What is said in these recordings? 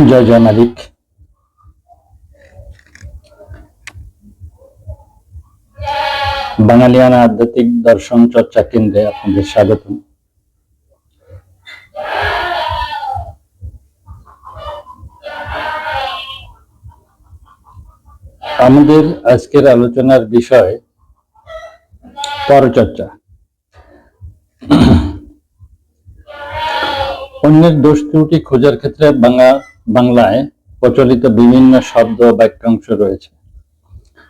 জয় জয় মালিক। বাঙালিয়ানা আধ্যাত্মিক দর্শন চর্চা কেন্দ্রে আপনাদের স্বাগত আমাদের আজকের আলোচনার বিষয় পরচর্চা। অন্যের দোষ ত্রুটি খোঁজার ক্ষেত্রে বাংলা বাংলায় প্রচলিত বিভিন্ন শব্দ বাক্যাংশ রয়েছে,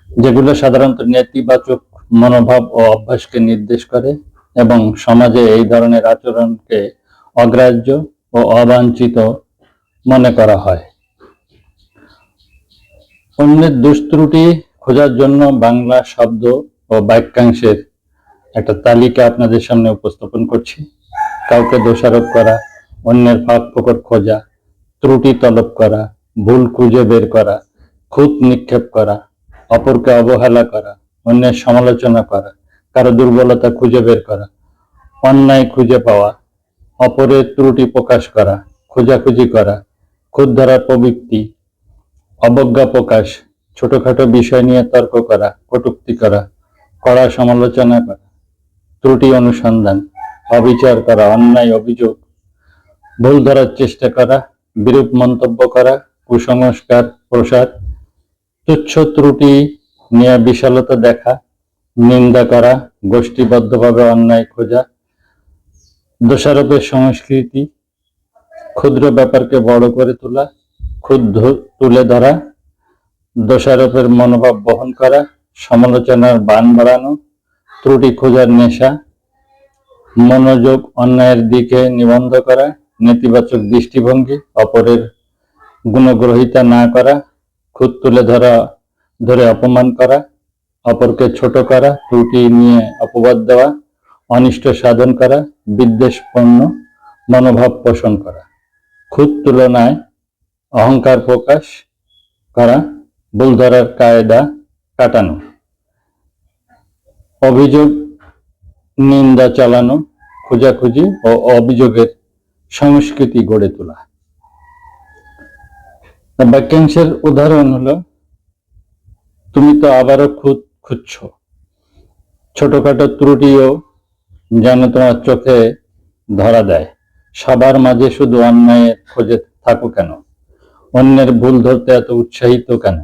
যেগুলো সাধারণত নেতিবাচক মনোভাব ও অভ্যাসকে নির্দেশ করে এবং সমাজে এই ধরনের আচরণকে অগ্রাহ্য ও অবাঞ্ছিত মনে করা হয়। অন্যের দোষ ত্রুটি খোঁজার জন্য বাংলা শব্দ ও বাক্যাংশের একটা তালিকা আপনাদের সামনে উপস্থাপন করছি। কাউকে দোষারোপ করা, অন্যের ফাঁক ফোকর খোঁজা ত্রুটি তলব করা, ভুল খুঁজে বের করা, খুঁত নিক্ষেপ করা, অপরকে অবহেলা করা, অন্যের সমালোচনা করা, কারও দুর্বলতা খুঁজে বের করা, অন্যায় খুঁজে পাওয়া, অপরের ত্রুটি প্রকাশ করা, খোঁজাখুঁজি করা খুদ ধরার প্রবৃত্তি, অবজ্ঞা প্রকাশ, ছোটখাটো বিষয় নিয়ে তর্ক করা, কটুক্তি করা, কড়া সমালোচনা করা, ত্রুটি অনুসন্ধান, অবিচার করা, অন্যায় অভিযোগ, ভুল ধরার চেষ্টা করা বিরূপ মন্তব্য করা, কুসংস্কার, প্রসার, তুচ্ছ ত্রুটি নিয়ে বিশালতা দেখা, নিন্দা করা, গোষ্ঠীবদ্ধভাবে অন্যায় খোঁজা, দোষারোপের সংস্কৃতি, ক্ষুদ্র ব্যাপারকে বড় করে তোলা ক্ষুদ্র তুলে ধরা, দোষারোপের মনোভাব বহন করা, সমালোচনার বান বাড়ানো, ত্রুটি খোঁজার নেশা, মনোযোগ অন্যায়ের দিকে নিবন্ধ করা নেতিবাচক দৃষ্টিভঙ্গি, অপরের গুণগ্রহিতা না করা খুদ তুলে ধরা, ধরে অপমান করা, অপরকে ছোট করা, ত্রুটি নিয়ে অপবাদ দেওয়া, অনিষ্ট সাধন করা বিদ্বেষপূর্ণ মনোভাব পোষণ করা খুদ তুলনায় অহংকার প্রকাশ করা, ভুল ধরার কায়দা কাটানো, অভিযোগ নিন্দা চালানো, খোঁজাখুঁজি ও অভিযোগের সংস্কৃতি গড়ে তোলা। বাক্যাংশের উদাহরণ হলো, তুমি তো আবারও খুদ খুঁজছ। ছোটখাটো ত্রুটিও যেন তোমার চোখে ধরা দেয়। সবার মাঝে শুধু অন্যায়ের খোঁজে থাকো কেন? অন্যের ভুল ধরতে এত উৎসাহিত কেন?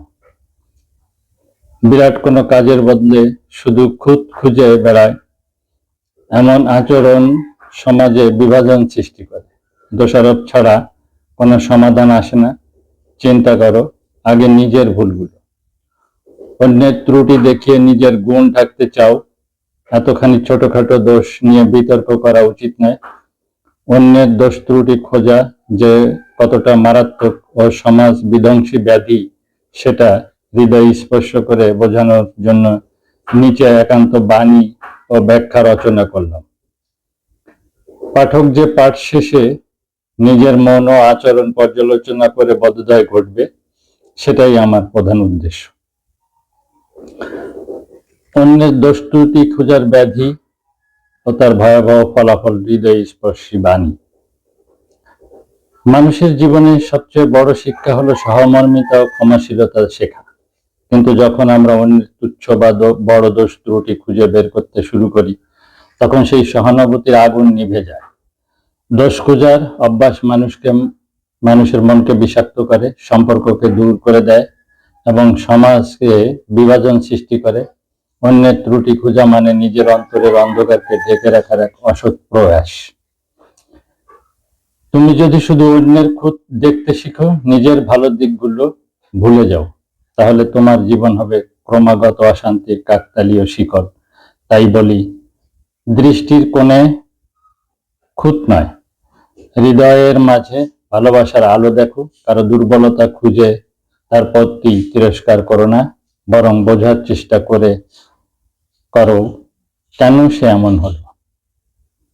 বিরাট কোনো কাজের বদলে শুধু খুদ খুঁজে বেড়ায়। এমন আচরণ সমাজে বিভাজন সৃষ্টি করে। দোষারোপ ছাড়া কোনো সমাধান আসে না। চিন্তা করো, আগে নিজের ভুলগুলো। অন্যের ত্রুটি দেখিয়ে নিজের গুণ ঢাকতে চাও, এতখানি ছোটখাটো দোষ নিয়ে বিতর্ক করা উচিত নয়। অন্যের দোষ ত্রুটি খোঁজা যে কতটা মারাত্মক ও সমাজ বিধ্বংসী ব্যাধি, সেটা হৃদয় স্পর্শ করে বোঝানোর জন্য নিচে একান্ত বাণী ও ব্যাখ্যা রচনা করলাম। পাঠক যে পাঠ শেষে নিজের মন ও আচরণ পর্যালোচনা করে বোধোদয় ঘটবে, সেটাই আমার প্রধান উদ্দেশ্য। অন্যের দোষ খোঁজার ব্যাধি ও তার ভয়াবহ ফলাফল হৃদয় স্পর্শী বাণী। মানুষের জীবনে সবচেয়ে বড় শিক্ষা হলো সহমর্মিতা ও ক্ষমাশীলতা শেখা। কিন্তু যখন আমরা অন্যের তুচ্ছ বা বড় দোষ ত্রুটি খুঁজে বের করতে শুরু করি, তখন সেই সহানুভূতির আগুন নিভে যায়। দোষ খোঁজার অভ্যাস মানুষকে, মানুষের মনকে বিষাক্ত করে, সম্পর্ককে দূর করে দেয় এবং সমাজকে বিভাজন সৃষ্টি করে। অন্যের ত্রুটি খোঁজা মানে নিজের অন্তরের অন্ধকারকে ঢেকে রাখার এক অসৎ প্রয়াস। তুমি যদি শুধু অন্যের খুঁত দেখতে শিখো, নিজের ভালো দিকগুলো ভুলে যাও, তাহলে তোমার জীবন হবে ক্রমাগত অশান্তির কাকতালীয় শিকড় তাই বলি, দৃষ্টির কোণে খুঁত নয় হৃদয়ের মাঝে ভালোবাসার আলো দেখো, কারও দুর্বলতা খুঁজে, তার পথটি তিরস্কার করো না, বরং বোঝার চেষ্টা করে করো কেন সে এমন হলো।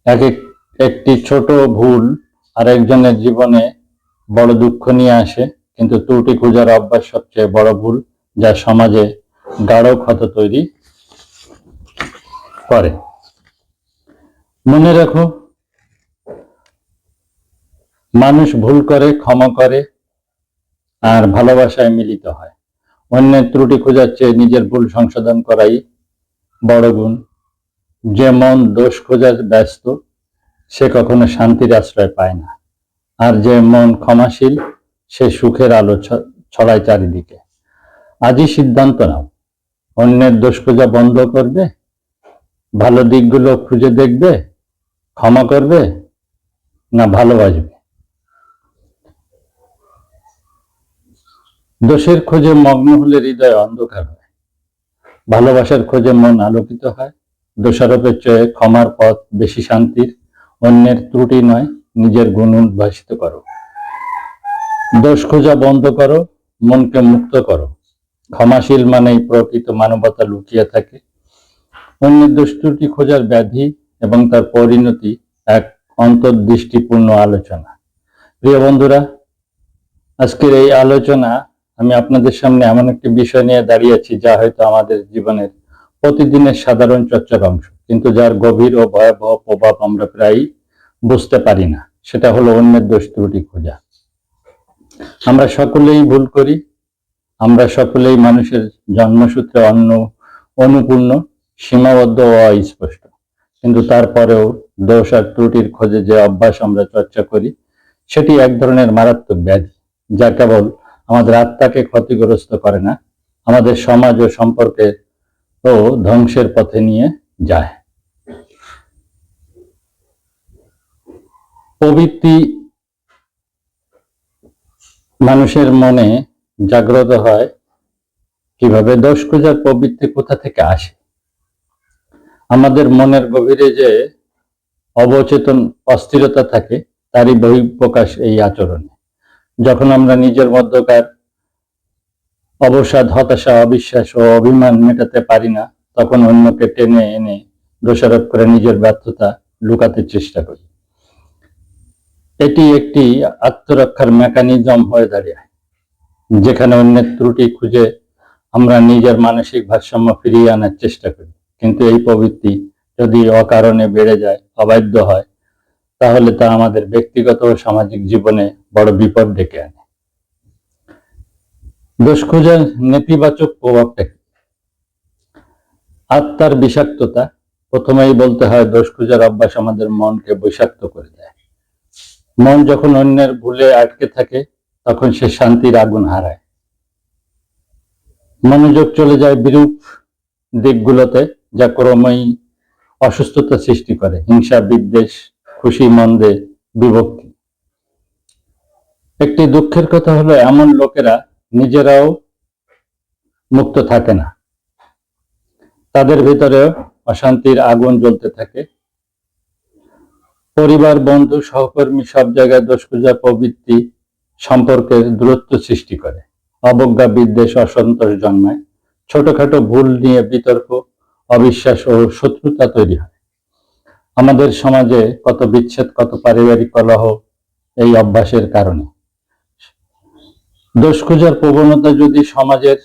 এক এক, একটি ছোট ভুল আরেকজনের জীবনে বড় দুঃখ নিয়ে আসে, কিন্তু ত্রুটি খোঁজার অভ্যাস সবচেয়ে বড় ভুল যা সমাজে গাঢ় ক্ষত তৈরি করে। মনে রাখো মানুষ ভুল করে, ক্ষমা করে আর ভালোবাসায় মিলিত হয়। অন্যের ত্রুটি খোঁজার চেয়ে নিজের ভুল সংশোধন করাই বড় গুণ। যে মন দোষ খোঁজার ব্যস্ত, সে কখনো শান্তির আশ্রয় পায় না। আর যে মন ক্ষমাশীল, সে সুখের আলো ছড়ায় চারিদিকে। আজই সিদ্ধান্ত নাও, অন্যের দোষ খোঁজা বন্ধ করবে, ভালো দিকগুলো খুঁজে দেখবে, ক্ষমা করবে না ভালোবাসবে। দোষের খোঁজে মগ্ন হলে হৃদয় অন্ধকার হয়। ভালোবাসার খোঁজে মন আলোকিত হয়। দোষারোপের চেয়ে ক্ষমার পথ বেশি শান্তির। অন্যের ত্রুটি নয়, নিজের গুণ উদ্ভাসিত করো। দোষ খোঁজা বন্ধ করো, মনকে মুক্ত করো। ক্ষমাশীল মানেই প্রকৃত মানবতা লুকিয়ে থাকে। অন্যের দোষ ত্রুটি খোঁজার ব্যাধি এবং তার পরিণতি এক অন্তর্দৃষ্টিপূর্ণ আলোচনা। প্রিয় বন্ধুরা, আজকের এই আলোচনা আমি আপনাদের সামনে এমন একটি বিষয় নিয়ে দাঁড়িয়েছি যা হয়তো আমাদের জীবনের প্রতিদিনের সাধারণ চর্চার অংশ। কিন্তু যার গভীর ও ভয়াবহ প্রভাব আমরা প্রায় বুঝতে পারি না। সেটা হলো অন্যের দোষ ত্রুটি খোঁজা। আমরা সকলেই ভুল করি। আমরা সকলেই মানুষের জন্মসূত্রে অন্য, অনুপূর্ণ, সীমাবদ্ধ ও অস্পষ্ট। কিন্তু তারপরেও দোষ আর ত্রুটির খোঁজে যে অভ্যাস আমরা চর্চা করি, সেটি এক ধরনের মারাত্মক ব্যাধি, যা কেবল আমাদের আত্মাকে ক্ষতিগ্রস্ত করে না, আমাদের সমাজ ও সম্পর্কে ও ধ্বংসের পথে নিয়ে যায়। প্রবৃত্তি মানুষের মনে জাগ্রত হয়, কীভাবে দোষ খোঁজার প্রবৃত্তি কোথা থেকে আসে? আমাদের মনের গভীরে যে অবচেতন অস্থিরতা থাকে, তারই বহিঃপ্রকাশ এই আচরণে। যখন আমরা নিজের মধ্যকার অবসাদ, হতাশা, অবিশ্বাস ও অভিমান মেটাতে পারি না, তখন অন্যকে টেনে এনে দোষারোপ করে নিজের ব্যর্থতা লুকাতে চেষ্টা করি। এটি একটি আত্মরক্ষার মেকানিজম হয়ে দাঁড়িয়ে। যেখানে অন্যের ত্রুটি খুঁজে আমরা নিজের মানসিক ভারসাম্য ফিরিয়ে আনার চেষ্টা করি। কিন্তু এই প্রবৃত্তি যদি অকারণে বেড়ে যায়, অবাধ্য হয় তাহলে তা আমাদের ব্যক্তিগত ও সামাজিক জীবনে বড় বিপদ ডেকে আনে। দোষ খোঁজার নেতিবাচক প্রভাবটা কি? আত্মার বিষাক্ততা, প্রথমেই বলতে হয় দোষ খোঁজার অভ্যাস আমাদের মনকে বৈষাক্ত করে দেয়। মন যখন অন্যের ভুলে আটকে থাকে, তখন সে শান্তির আগুন হারায়। মনোযোগ চলে যায় বিরূপ দিকগুলোতে, যা ক্রমেই অসুস্থতা সৃষ্টি করে। হিংসা, বিদ্বেষ খুশি মন্দে বিভক্তি। একটি দুঃখের কথা হলো, এমন লোকেরা নিজেরাও মুক্ত থাকে না। তাদের ভিতরেও অশান্তির আগুন জ্বলতে থাকে। পরিবার, বন্ধু, সহকর্মী সব জায়গায় দোষ খোঁজা প্রবৃত্তি সম্পর্কের দূরত্ব সৃষ্টি করে। অবজ্ঞা, বিদ্বেষ, অসন্তোষ জন্মায়। ছোটখাটো ভুল নিয়ে বিতর্ক, অবিশ্বাস ও শত্রুতা তৈরি হয়। আমাদের সমাজে কত বিচ্ছেদ, কত পারিবারিক কলহ এই অভ্যাসের কারণে। দোষ খোঁজার প্রবণতা যদি সমাজের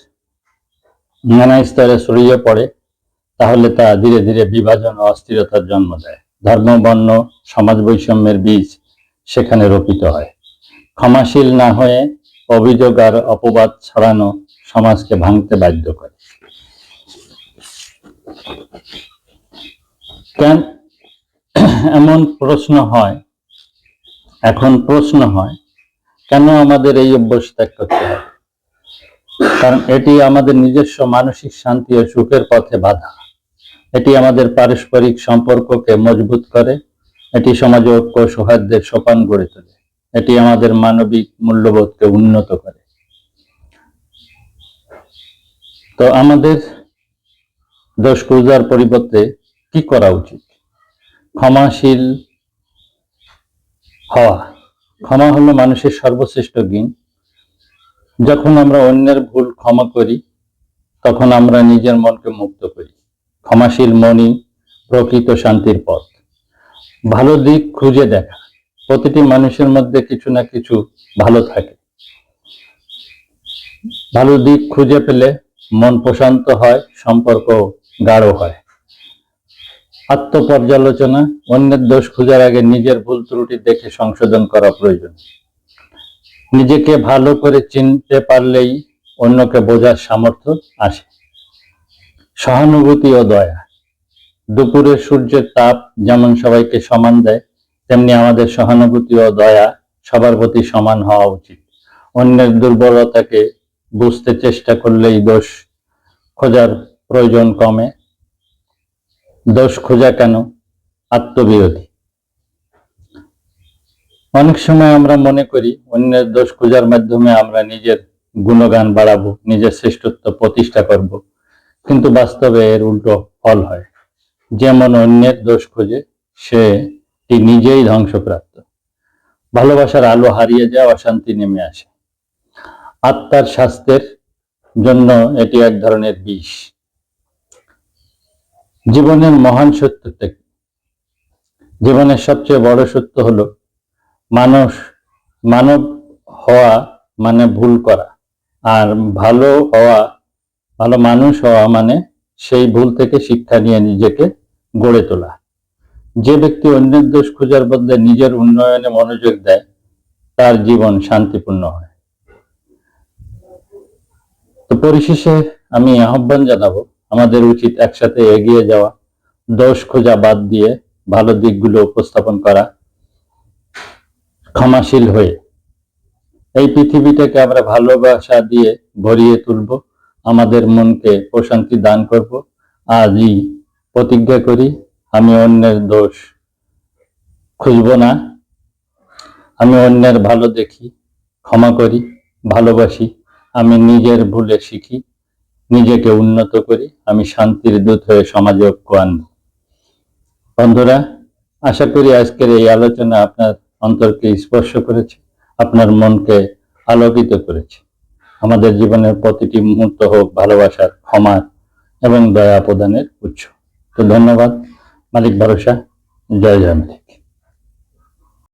নানা স্তরে ছড়িয়ে পড়ে, তাহলে তা ধীরে ধীরে বিভাজন ও অস্থিরতার জন্ম দেয়। ধর্ম, বর্ণ, সমাজ বৈষম্যের বীজ সেখানে রোপিত হয়। ক্ষমাশীল না হয়ে অভিযোগ আর অপবাদ ছড়ানো সমাজকে ভাঙতে বাধ্য করে। এমন প্রশ্ন হয়, এখন প্রশ্ন হয়, কেন আমাদের এই অভ্যাস ত্যাগ করতে হবে কারণ এটি আমাদের নিজস্ব মানসিক শান্তি ও সুখের পথে বাধা। এটি আমাদের পারস্পরিক সম্পর্ককে মজবুত করে, এটি সমাজে ঐক্য সৌহার্দ্যের সোপান গড়ে তোলে, এটি আমাদের মানবিক মূল্যবোধকে উন্নত করে। তো আমাদের দোষ খোঁজার পরিবর্তে কি করা উচিত? ক্ষমাশীল হওয়া। ক্ষমা হলো মানুষের সর্বশ্রেষ্ঠ গুণ যখন আমরা অন্যের ভুল ক্ষমা করি, তখন আমরা নিজের মনকে মুক্ত করি। ক্ষমাশীল মনই প্রকৃত শান্তির পথ। ভালো দিক খুঁজে দেখা। প্রতিটি মানুষের মধ্যে কিছু না কিছু ভালো থাকে। ভালো দিক খুঁজে পেলে মন প্রশান্ত হয়, সম্পর্ক গাঢ় হয়। আত্মপর্যালোচনা, অন্যের দোষ খোঁজার আগে নিজের ভুল ত্রুটি দেখে সংশোধন করা প্রয়োজন। নিজেকে ভালো করে চিনতে পারলেই অন্যকে বোঝার সামর্থ্য আসে। সহানুভূতি ও দয়া। দুপুরে সূর্যের তাপ যেমন সবাইকে সমান দেয়, তেমনি আমাদের সহানুভূতি ও দয়া সবার প্রতি সমান হওয়া উচিত। অন্যের দুর্বলতাকে বুঝতে চেষ্টা করলেই দোষ খোঁজার প্রয়োজন কমে। দোষ খোঁজা কেন? আত্মবিরোধী। অনেক সময় আমরা মনে করি, অন্যের দোষ খোঁজার মাধ্যমে আমরা নিজের গুণগান বাড়াবো, নিজের শ্রেষ্ঠত্ব প্রতিষ্ঠা করব। কিন্তু বাস্তবে এর উল্টো ফল হয়। যেমন অন্যের দোষ খোঁজে সে নিজেই ধ্বংসপ্রাপ্ত। ভালোবাসার আলো হারিয়ে যায়, অশান্তি নেমে আসে। আত্মার স্বাস্থ্যের জন্য এটি এক ধরনের বিষ। জীবনের মহান সত্য থেকে জীবনের সবচেয়ে বড় সত্য হলো মানুষ মানব হওয়া মানে ভুল করা। আর ভালো হওয়া, ভালো মানুষ হওয়া মানে সেই ভুল থেকে শিক্ষা নিয়ে নিজেকে গড়ে তোলা। যে ব্যক্তি অন্যের দোষ খোঁজার বদলে নিজের উন্নয়নে মনোযোগ দেয়, তার জীবন শান্তিপূর্ণ হয়। তো পরিশেষে আমি আহ্বান জানাব আমাদের উচিত একসাথে এগিয়ে যাওয়া, দোষ খোঁজা বাদ দিয়ে ভালো দিকগুলো উপস্থাপন করা, ক্ষমাশীল হয়ে। এই পৃথিবীটাকে আমরা ভালোবাসা দিয়ে ভরিয়ে তুলব, আমাদের মনকে প্রশান্তি দান করব। আজই প্রতিজ্ঞা করি, আমি অন্যের দোষ খুঁজব না। আমি অন্যের ভালো দেখি, ক্ষমা করি, ভালোবাসি, আমি নিজের ভুলে শিখি। নিজেকে উন্নত করি, আমি শান্তির দূত হয়ে সমাজে ঐক্য আনব। বন্ধুরা, আশা করি আজকের এই আলোচনা আপনার অন্তরকে স্পর্শ করেছে, আপনার মনকে আলোকিত করেছে। আমাদের জীবনের প্রতিটি মুহূর্ত হোক ভালোবাসার ক্ষমার এবং দয়া প্রদানের উৎস। তো ধন্যবাদ, মালিক ভরসা, জয় জয় মালিক